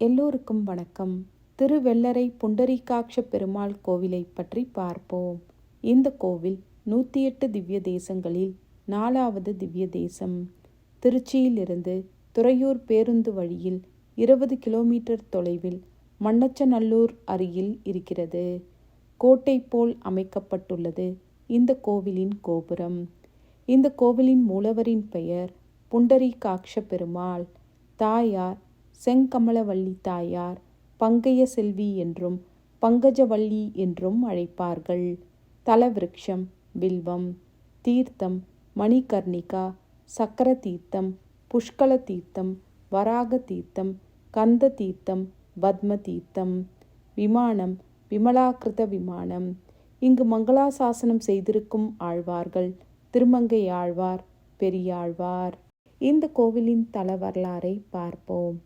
எல்லோருக்கும் வணக்கம். திருவெள்ளரை புண்டரீகாட்ச பெருமாள் கோவிலை பற்றி பார்ப்போம். இந்த கோவில் நூற்றி எட்டு திவ்ய தேசங்களில் நாலாவது திவ்ய தேசம். திருச்சியிலிருந்து துறையூர் பேருந்து வழியில் இருபது கிலோமீட்டர் தொலைவில் மண்ணச்சநல்லூர் அருகில் இருக்கிறது. கோட்டை போல் அமைக்கப்பட்டுள்ளது இந்த கோவிலின் கோபுரம். இந்த கோவிலின் மூலவரின் பெயர் புண்டரீகாட்ச பெருமாள். தாயார் செங்கமலவள்ளி தாயார் பங்கைய செல்வி என்றும் பங்கஜவள்ளி என்றும் அழைப்பார்கள். தலவிருக்ஷம் வில்வம் தீர்த்தம் மணிகர்ணிகா சக்கர தீர்த்தம் புஷ்கல தீர்த்தம் வராக தீர்த்தம் கந்த தீர்த்தம் பத்ம தீர்த்தம் விமானம் விமலாக்கிருத விமானம். இங்கு மங்களாசாசனம் செய்திருக்கும் ஆழ்வார்கள் திருமங்கை ஆழ்வார் பெரியாழ்வார். இந்த கோவிலின் தல வரலாறை பார்ப்போம்.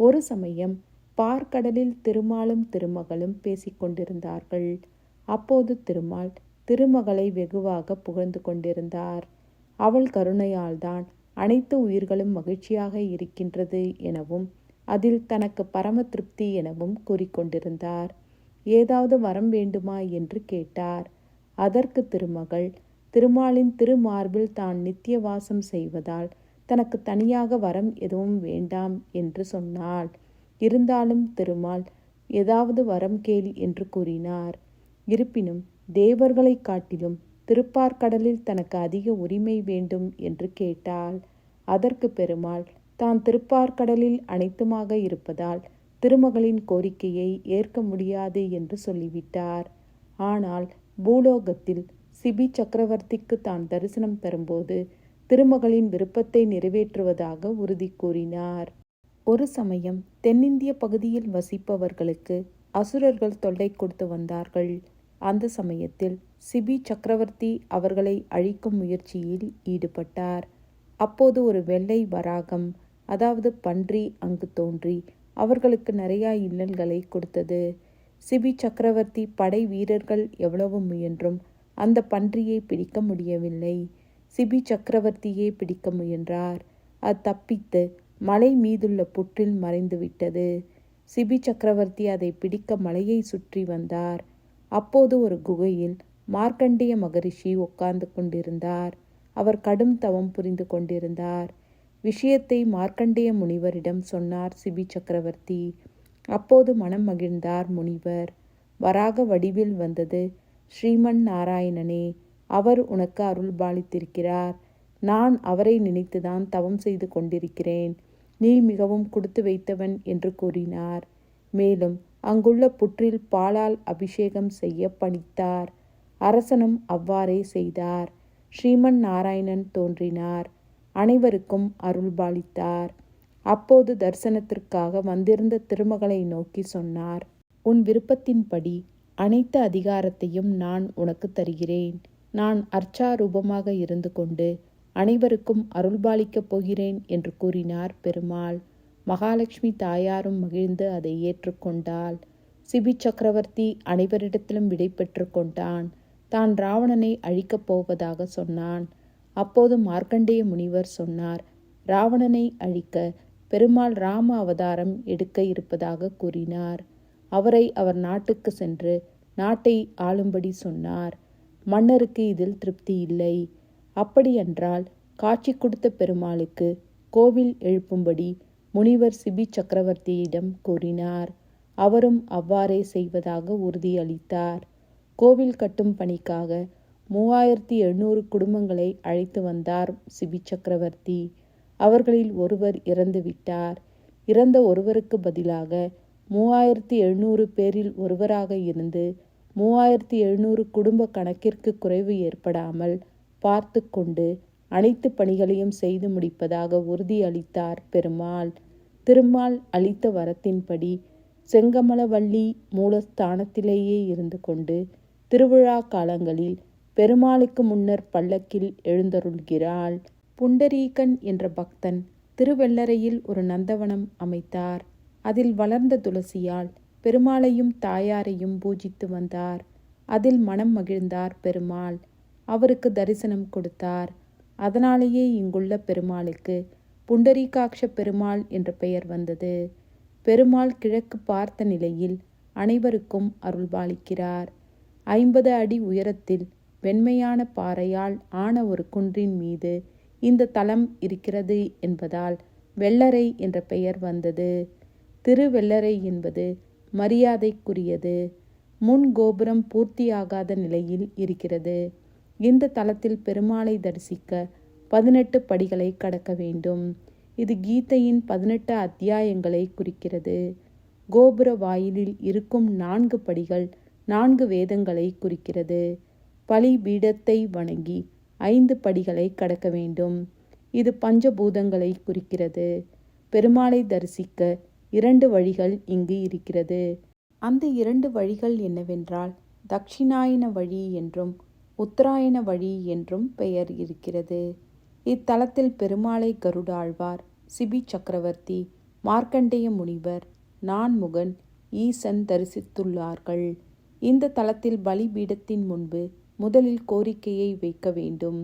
ஒரு சமயம் பார்க்கடலில் திருமாலும் திருமகளும் பேசிக்கொண்டிருந்தார்கள் அப்போது திருமால் திருமகளை வெகுவாக புகழ்ந்து கொண்டிருந்தார். அவள் கருணையால்தான் அனைத்து உயிர்களும் மகிழ்ச்சியாக இருக்கின்றது எனவும் அதில் தனக்கு பரம திருப்தி எனவும் கூறிக்கொண்டிருந்தார் ஏதாவது வரம் வேண்டுமா என்று கேட்டார். அதற்கு திருமகள் திருமாலின் திருமார்பில் தான் நித்திய வாசம் செய்வதால் தனக்கு தனியாக வரம் எதுவும் வேண்டாம் என்று சொன்னாள். இருந்தாலும் திருமால் ஏதாவது வரம் கேள் என்று கூறினார். இருப்பினும் தேவர்களை காட்டிலும் திருப்பார்கடலில் தனக்கு அதிக உரிமை வேண்டும் என்று கேட்டாள். அதற்கு பெருமாள் தான் திருப்பார்கடலில் அனைத்துமாக இருப்பதால் திருமகளின் கோரிக்கையை ஏற்க முடியாது என்று சொல்லிவிட்டார். ஆனால் பூலோகத்தில் சிபி சக்கரவர்த்திக்கு தான் தரிசனம் தரும்போது திருமகளின் விருப்பத்தை நிறைவேற்றுவதாக உறுதி கூறினார். ஒரு சமயம் தென்னிந்திய பகுதியில் வசிப்பவர்களுக்கு அசுரர்கள் தொல்லை கொடுத்து வந்தார்கள். அந்த சமயத்தில் சிபி சக்கரவர்த்தி அவர்களை அழிக்கும் முயற்சியில் ஈடுபட்டார். அப்போது ஒரு வெள்ளை வராகம் அதாவது பன்றி அங்கு தோன்றி அவர்களுக்கு நிறையா இன்னல்களை கொடுத்தது. சிபி சக்கரவர்த்தி படை வீரர்கள் எவ்வளவு முயன்றும் அந்த பன்றியை பிடிக்க முடியவில்லை. சிபி சக்கரவர்த்தியே பிடிக்க முயன்றார். அது தப்பித்து மலை மீதுள்ள புற்றில் மறைந்துவிட்டது சிபி சக்கரவர்த்தி அதை பிடிக்க மலையை சுற்றி வந்தார். அப்போது ஒரு குகையில் மார்க்கண்டேய மகரிஷி உட்கார்ந்து கொண்டிருந்தார். அவர் கடும் தவம் புரிந்து கொண்டிருந்தார். விஷயத்தை மார்க்கண்டேய முனிவரிடம் சொன்னார் சிபி சக்கரவர்த்தி. அப்போது மனம் மகிழ்ந்தார் முனிவர். வராக வடிவில் வந்தது ஸ்ரீமன் நாராயணனே அவர் உனக்கு அருள் பாலித்திருக்கிறார். நான் அவரை நினைத்துதான் தவம் செய்து கொண்டிருக்கிறேன். நீ மிகவும் கொடுத்து வைத்தவன் என்று கூறினார். மேலும் அங்குள்ள புற்றில் பாலால் அபிஷேகம் செய்ய பணித்தார். அரசனும் அவ்வாறே செய்தார். ஸ்ரீமன் நாராயணன் தோன்றினார். அனைவருக்கும் அருள் பாலித்தார். அப்போது தரிசனத்திற்காக வந்திருந்த திருமகளை நோக்கி சொன்னார் உன் விருப்பத்தின்படி அனைத்து அதிகாரத்தையும் நான் உனக்கு தருகிறேன். நான் அர்ச்சாரூபமாக இருந்து கொண்டு அனைவருக்கும் அருள்பாலிக்கப் போகிறேன் என்று கூறினார் பெருமாள். மகாலட்சுமி தாயாரும் மகிழ்ந்து அதை ஏற்றுக்கொண்டாள் சிபி சக்கரவர்த்தி அனைவரிடத்திலும் விடை பெற்று கொண்டான். தான் ராவணனை அழிக்கப் போவதாக சொன்னான். அப்போது மார்க்கண்டேய முனிவர் சொன்னார் ராவணனை அழிக்க பெருமாள் ராம அவதாரம் எடுக்க இருப்பதாக கூறினார். அவரை அவர் நாட்டுக்கு சென்று நாட்டை ஆளும்படி சொன்னார். மன்னருக்கு இதில் திருப்தி இல்லை. அப்படியென்றால் காட்சி கொடுத்த பெருமாளுக்கு கோவில் எழுப்பும்படி முனிவர் சிபி சக்கரவர்த்தியிடம் கூறினார். அவரும் அவ்வாறே செய்வதாக உறுதியளித்தார். கோவில் கட்டும் பணிக்காக மூவாயிரத்தி எழுநூறு குடும்பங்களை அழைத்து வந்தார் சிபி சக்கரவர்த்தி. அவர்களில் ஒருவர் இறந்துவிட்டார் இறந்த ஒருவருக்கு பதிலாக மூவாயிரத்தி எழுநூறு பேரில் ஒருவராக இருந்து மூவாயிரத்தி எழுநூறு குடும்ப கணக்கிற்கு குறைவு ஏற்படாமல் பார்த்து கொண்டு அனைத்து பணிகளையும் செய்து முடிப்பதாக உறுதியளித்தார் பெருமாள். திருமால் அளித்த வரத்தின்படி செங்கமலவள்ளி மூலஸ்தானத்திலேயே இருந்து கொண்டு திருவிழா காலங்களில் பெருமாளுக்கு முன்னர் பல்லக்கில் எழுந்தருள்கிறாள். புண்டரீகன் என்ற பக்தன் திருவெள்ளரையில் ஒரு நந்தவனம் அமைத்தார். அதில் வளர்ந்த துளசியால் பெருமாளையும் தாயாரையும் பூஜித்து வந்தார். அதில் மனம் மகிழ்ந்தார் பெருமாள். அவருக்கு தரிசனம் கொடுத்தார். அதனாலேயே இங்குள்ள பெருமாளுக்கு புண்டரீகாட்ச பெருமாள் என்ற பெயர் வந்தது. பெருமாள் கிழக்கு பார்த்த நிலையில் அனைவருக்கும் அருள்பாலிக்கிறார். ஐம்பது அடி உயரத்தில் வெண்மையான பாறையால் ஆன ஒரு குன்றின் மீது இந்த தலம் இருக்கிறது என்பதால் வெள்ளரை என்ற பெயர் வந்தது. திருவெள்ளரை என்பது மரியாதைக்குரியது. முன் கோபுரம் பூர்த்தியாகாத நிலையில் இருக்கிறது. இந்த தலத்தில் பெருமாளை தரிசிக்க பதினெட்டு படிகளை கடக்க வேண்டும். இது கீதையின் பதினெட்டு அத்தியாயங்களை குறிக்கிறது. கோபுர வாயிலில் இருக்கும் நான்கு படிகள் நான்கு வேதங்களை குறிக்கிறது. பலி பீடத்தை வணங்கி ஐந்து படிகளை கடக்க வேண்டும். இது பஞ்சபூதங்களை குறிக்கிறது. பெருமாளை தரிசிக்க இரண்டு வழிகள் இங்கு இருக்கிறது. அந்த இரண்டு வழிகள் என்னவென்றால் தக்ஷிணாயன வழி என்றும் உத்தராயண வழி என்றும் பெயர் இருக்கிறது. இத்தலத்தில் பெருமாளை கருடாழ்வார் சிபி சக்கரவர்த்தி மார்க்கண்டேய முனிவர் நான்முகன் ஈசன் தரிசித்துள்ளார்கள். இந்த தலத்தில் பலிபீடத்தின் முன்பு முதலில் கோரிக்கையை வைக்க வேண்டும்.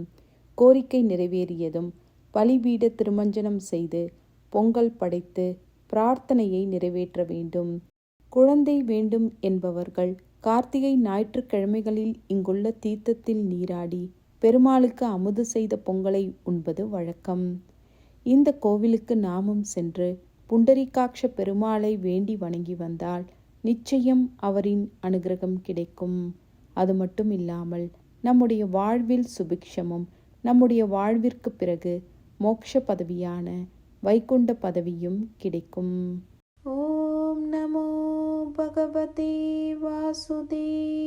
கோரிக்கை நிறைவேறியதும் பலிபீட திருமஞ்சனம் செய்து பொங்கல் படைத்து பிரார்த்தனையை நிறைவேற்ற வேண்டும். குழந்தை வேண்டும் என்பவர்கள் கார்த்திகை ஞாயிற்றுக்கிழமைகளில் இங்குள்ள தீர்த்தத்தில் நீராடி பெருமாளுக்கு அமுது செய்த பொங்கலை உண்பது வழக்கம். இந்த கோவிலுக்கு நாமும் சென்று புண்டரிகாட்ச பெருமாளை வேண்டி வணங்கி வந்தால் நிச்சயம் அவரின் அனுகிரகம் கிடைக்கும். அது மட்டும் இல்லாமல் நம்முடைய வாழ்வில் சுபிக்ஷமும் நம்முடைய வாழ்விற்கு பிறகு மோட்ச பதவியான வைகுண்ட பதவியும் கிடைக்கும். ஓம் நமோ பகவதே வாசுதேவாய